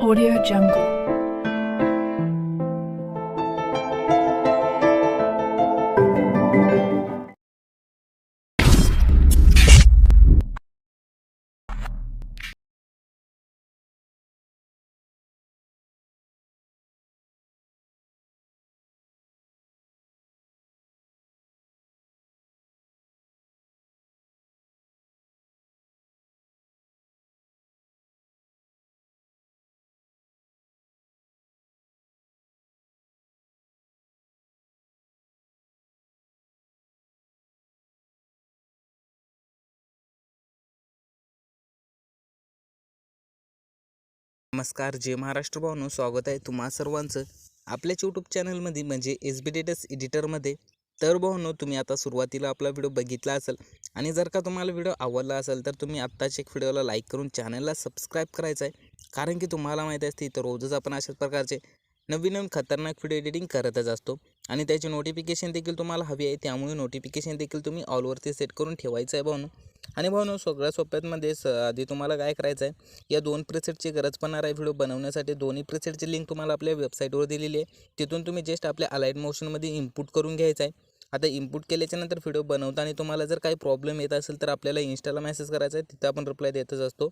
Audio Jungle. नमस्कार जय महाराष्ट्र भावनो स्वागत आहे तुम्हा सर्वांचं. आपल्याच यूट्यूब चॅनलमध्ये म्हणजे एस बी डेटस एडिटरमध्ये तर भावनो तुम्ही आता सुरुवातीला आपला व्हिडिओ बघितला असेल आणि जर का तुम्हाला व्हिडिओ आवडला असेल तर तुम्ही आत्ताच एक व्हिडिओला लाईक करून चॅनलला सबस्क्राईब करायचं आहे. कारण की तुम्हाला माहिती असते तर रोजच आपण अशाच प्रकारचे नवीन नवीन खतरनाक व्हिडिओ एडिटिंग करतच असतो. आणि त्याची नोटिफिकेशन देखील तुम्हाला हवी आहे त्यामुळे नोटिफिकेशन देखील तुम्ही ऑलवरती सेट करून ठेवायचं आहे भाऊन. आणि भावनो सगळ्या सोप्यातमध्ये स आधी तुम्हाला काय करायचं आहे या दोन प्रिसेटची गरज पडणार आहे व्हिडिओ बनवण्यासाठी. दोन्ही प्रिसेटची लिंक तुम्हाला आपल्या वेबसाईटवर दिलेली आहे. तिथून तुम्ही जस्ट आपल्या अलाईट मोशनमध्ये इनपुट करून घ्यायचं आहे. आता इनपुट केल्याच्यानंतर व्हिडिओ बनवताना तुम्हाला जर काही प्रॉब्लेम येत असेल तर आपल्याला इन्स्टाला मेसेज करायचा आहे तिथं आपण रिप्लाय देतच असतो.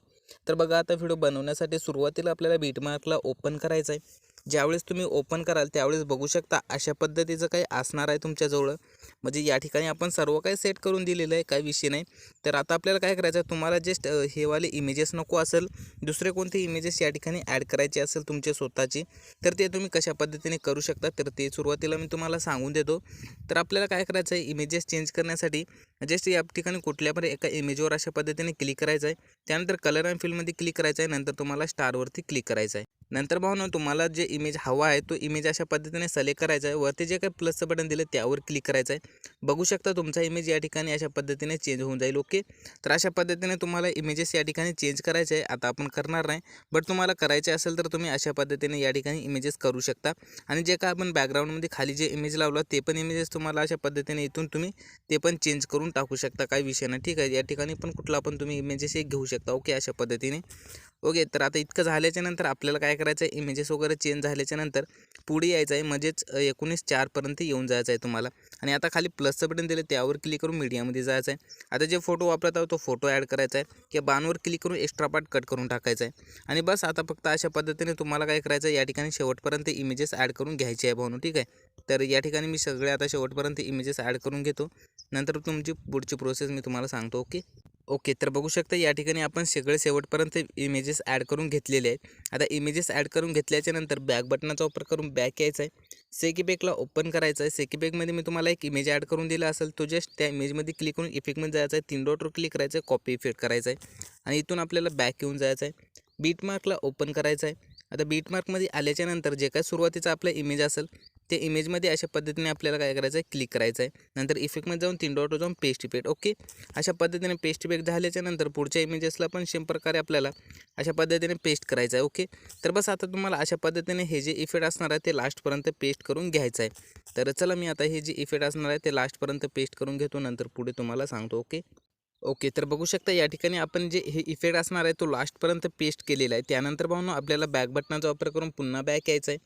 तर बघा आता व्हिडिओ बनवण्यासाठी सुरुवातीला आपल्याला बीटमार्कला ओपन करायचं आहे. ज्यावेळेस तुम्ही ओपन कराल त्यावेळेस बघू शकता अशा पद्धतीचं काही असणार आहे तुमच्याजवळ. म्हणजे या ठिकाणी आपण सर्व काही सेट करून दिलेलं आहे काही विषय नाही. तर आता आपल्याला काय करायचं आहे तुम्हाला जस्ट हेवाले इमेजेस नको असेल दुसरे कोणते इमेजेस या ठिकाणी ॲड करायचे असेल तुमचे स्वतःचे तर ते तुम्ही कशा पद्धतीने करू शकता? तर ते सुरुवातीला मी तुम्हाला सांगून देतो. तर आपल्याला काय करायचं आहे इमेजेस चेंज करण्यासाठी जस्ट या ठिकाणी कुठल्या पण एका इमेजवर अशा पद्धतीने क्लिक करायचं आहे. त्यानंतर कलर अँड फिल्डमध्ये क्लिक करायचं आहे. नंतर तुम्हाला स्टारवरती क्लिक करायचं आहे. नंतर भावना तुम्हाला जे इमेज हवा आहे तो इमेज अशा पद्धतीने सिलेक्ट करायचा आहे. वरती जे काही प्लसचं बटन दिलं त्यावर क्लिक करायचं आहे. बघू शकता तुमचा इमेज या ठिकाणी अशा पद्धतीने चेंज होऊन जाईल. ओके तर अशा पद्धतीने तुम्हाला इमेजेस या ठिकाणी चेंज करायचे आहे. आता आपण करणार नाही. बट तुम्हाला करायचे असेल तर तुम्ही अशा पद्धतीने या ठिकाणी इमेजेस करू शकता. आणि जे काय आपण बॅकग्राऊंडमध्ये खाली जे इमेज लावलं ते पण इमेजेस तुम्हाला अशा पद्धतीने इथून तुम्ही ते पण चेंज करून टाकू शकता काही विषय नाही. ठीक आहे या ठिकाणी पण कुठला पण तुम्ही इमेजेस एक घेऊ शकता. ओके अशा पद्धतीने. ओके तर आता इतकं झाल्याच्यानंतर आपल्याला काय करायचं आहे इमेजेस वगैरे चेंज झाल्याच्यानंतर पुढे यायचं आहे म्हणजेच एकोणीस चारपर्यंत येऊन जायचं आहे तुम्हाला. आणि आता खाली प्लसचं बटन दिलं त्यावर क्लिक करून मीडियामध्ये जायचं आहे आता जे फोटो वापरत आहोत तो फोटो ॲड करायचा आहे किंवा बाणवर क्लिक करून एक्स्ट्रा पार्ट कट करून टाकायचा आहे आणि बस आता फक्त अशा पद्धतीने तुम्हाला काय करायचं आहे या ठिकाणी शेवटपर्यंत इमेजेस ॲड करून घ्यायचे आहे भावनो ठीक आहे? तर या ठिकाणी मी सगळे आता शेवटपर्यंत इमेजेस ॲड करून घेतो. नंतर तुमची पुढची प्रोसेस मी तुम्हाला सांगतो ओके? ओके तर बघू शकता या ठिकाणी आपण सगळे शेवटपर्यंत इमेजेस ॲड करून घेतलेले आहेत. आता इमेजेस ॲड करून घेतल्याच्या नंतर बॅक बटनाचा वापर करून बॅक यायचा आहे. सेकीबेकला ओपन करायचं आहे. सेकीबेकमध्ये मी तुम्हाला एक इमेज ॲड करून दिला असेल तो जस्ट त्या इमेजमध्ये क्लिक करून इफेक्टमध्ये जायचं आहे. तीन डॉटवर क्लिक करायचं आहे कॉपी इफेक्ट करायचं आहे. आणि इथून आपल्याला बॅक येऊन जायचं आहे. बीटमार्कला ओपन करायचं आहे. आता बीटमार्कमध्ये आल्याच्यानंतर जे काय सुरुवातीचा आपला इमेज असेल ते इमेजमध्ये अशा पद्धतीने आपल्याला काय करायचं आहे क्लिक करायचं आहे नंतर इफेक्टमध्ये जाऊन तीन डॉट जाऊन पेस्ट इफेक्ट ओके अशा पद्धतीने पेस्ट इफेक्ट झाल्याच्यानंतर पुढच्या इमेजेसला पण सेम प्रकारे आपल्याला अशा पद्धतीने पेस्ट करायचं आहे ओके तर बस आता तुम्हाला अशा पद्धतीने हे जे इफेक्ट असणार आहे ते लास्टपर्यंत पेस्ट करून घ्यायचं आहे तर चला मी आता हे जे इफेक्ट असणार आहे ते लास्टपर्यंत पेस्ट करून घेतो. नंतर पुढे तुम्हाला सांगतो. ओके ओके तर बघू शकता या ठिकाणी आपण जे हे इफेक्ट असणार आहे तो लास्टपर्यंत पेस्ट केलेला आहे. त्यानंतर पाहून आपल्याला बॅक बटनाचा वापर करून पुन्हा बॅक यायचा आहे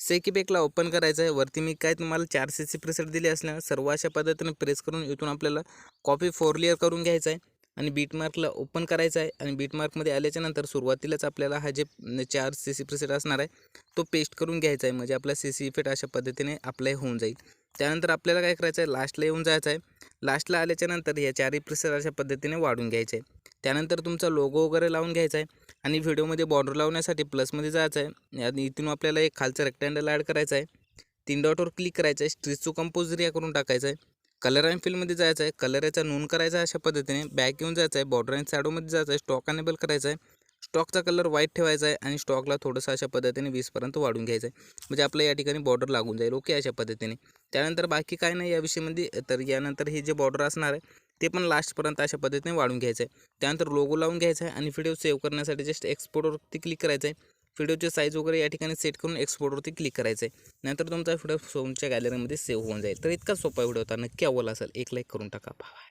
सेकी बॅकला ओपन करायचं आहे. वरती मी काय तुम्हाला चार सी सी प्रेसेट दिले असल्या सर्व अशा पद्धतीने प्रेस करून इथून आपल्याला कॉपी फोर लेअर करून घ्यायचं आहे. आणि बीटमार्कला ओपन करायचा आहे. आणि बीटमार्कमध्ये आल्याच्यानंतर सुरुवातीलाच आपल्याला हा जे चार सी सी प्रेसेट असणार आहे तो पेस्ट करून घ्यायचा आहे. म्हणजे आपला सी सी इफेक्ट अशा पद्धतीने अप्लाय होऊन जाईल. त्यानंतर आपल्याला काय करायचं आहे? लास्टला येऊन जायचं आहे. लास्टला आल्याच्यानंतर या चारही प्रेसेट अशा पद्धतीने वाढून घ्यायचे आहे. त्यानंतर तुमचा लोगो वगैरे लावून घ्यायचा आहे आणि व्हिडिओमध्ये बॉर्डर लावण्यासाठी प्लसमध्ये जायचं आहे. आणि इथून आपल्याला एक खालचं रेक्टँडल ॲड करायचं आहे. तीन डॉटवर क्लिक करायचं आहे. स्ट्रीचचं कंपोज एरिया करून टाकायचं आहे. कलर अँड फिल्डमध्ये जायचं आहे. कलर याचा नोंद करायचा अशा पद्धतीने. बॅक येऊन जायचं आहे. बॉर्डर अँड शॅडोमध्ये जायचं आहे. स्टॉक अनेबल करायचं आहे. स्टॉकचा कलर व्हाईट ठेवायचा आहे. आणि स्टॉकला थोडंसं अशा पद्धतीने वीसपर्यंत वाढून घ्यायचं आहे. म्हणजे आपल्या या ठिकाणी बॉर्डर लागून जाईल. ओके अशा पद्धतीने. त्यानंतर बाकी काय नाही या विषयामध्ये तर यानंतर हे जे बॉर्डर असणार आहे ते पण लास्टपर्यंत अशा पद्धतीने वाढून घ्यायचं आहे. त्यानंतर लोगो लावून घ्यायचा आहे आणि व्हिडिओ सेव्ह करण्यासाठी जस्ट एक्सपोर्टवरती क्लिक करायचं आहे. व्हिडिओचे साईज वगैरे या ठिकाणी सेट करून एक्सपोर्टवरती क्लिक करायचं आहे. नंतर तुमचा व्हिडिओ सोमच्या गॅलरीमध्ये सेव्ह होऊन जाईल. तर इतका सोपा व्हिडिओ होता. नक्की आवडला असेल एक लाईक करून टाका. बाय